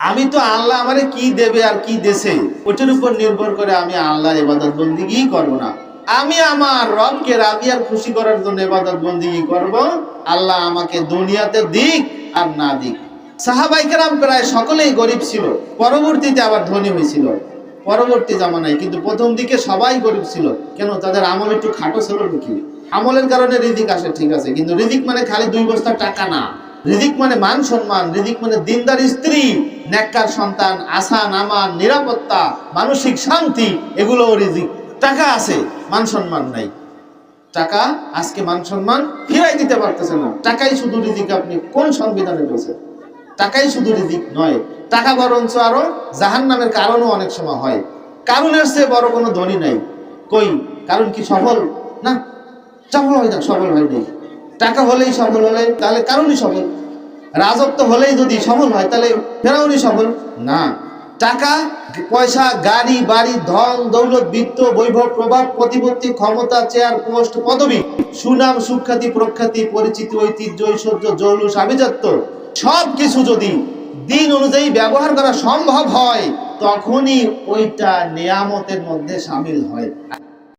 আমি তো আল্লাহ আমারে কি দেবে আর কি দেশে? ওটার উপর নির্ভর করে আমি আল্লাহর ইবাদত বন্দিগি করব না। আমি আমার রবকে রাজি আর খুশি করার জন্য ইবাদত বন্দিগি করব। আল্লাহ আমাকে দুনিয়াতে দিক আর না দিক। সাহাবাইকেরাম প্রায় সকলেই গরিব ছিল। পরবর্তীতে আবার ধনী হয়েছিল। পরবর্তী জামানায়, কিন্তু প্রথম দিকে সবাই গরিব ছিল। কেন? তাদের আমল একটু খাটো ছিল নাকি? আমলের কারণে রিজিক আসে, ঠিক আছে। কিন্তু রিজিক মানে খালি দুই বস্তা টাকা না। রিজিক মানে মান সম্মান, রিজিক মানে দিনদার স্ত্রী। নেককার সন্তান, আশা নামান নিরাপত্তা, মানসিক শান্তি, এগুলোও রিজিক। টাকা আছে, মান সম্মান নাই। টাকা আজকে মান সম্মান ফিরাই দিতে পারতেছে না। টাকাই শুধু রিজিক, আপনি কোন সংবিধানে বলছেন? টাকাই শুধু রিজিক নয়। টাকা বরঞ্চ আরও জাহান নামের কারণও অনেক সময় হয়। কারণের চেয়ে বড় কোনো ধনী নাই। কই? কারণ কি সফল? না। সফল হয় না, সফল হয় নাই টাকা হলেই সফল হলে তাহলে কারণই সফল? রাজত্ব হলেই যদি সফল হয়, তাহলে ফেরাউনি সফল। না, টাকা, পয়সা, গাড়ি, বাড়ি, ধন, দৌলত, বৃত্ত, বৈভব, প্রভাব, প্রতিপত্তি, ক্ষমতা, চেয়ার, পোস্ট, পদবি, সুনাম, সুখ্যাতি, প্রখ্যাতি, পরিচিতি, ঐতিহ্য, ঐশ্বর্য, জৌলুস, আভিজাত্য সব কিছু যদি দিন অনুযায়ী ব্যবহার করা সম্ভব হয়, তখনই ওইটা নিয়ামতের মধ্যে সামিল হয়।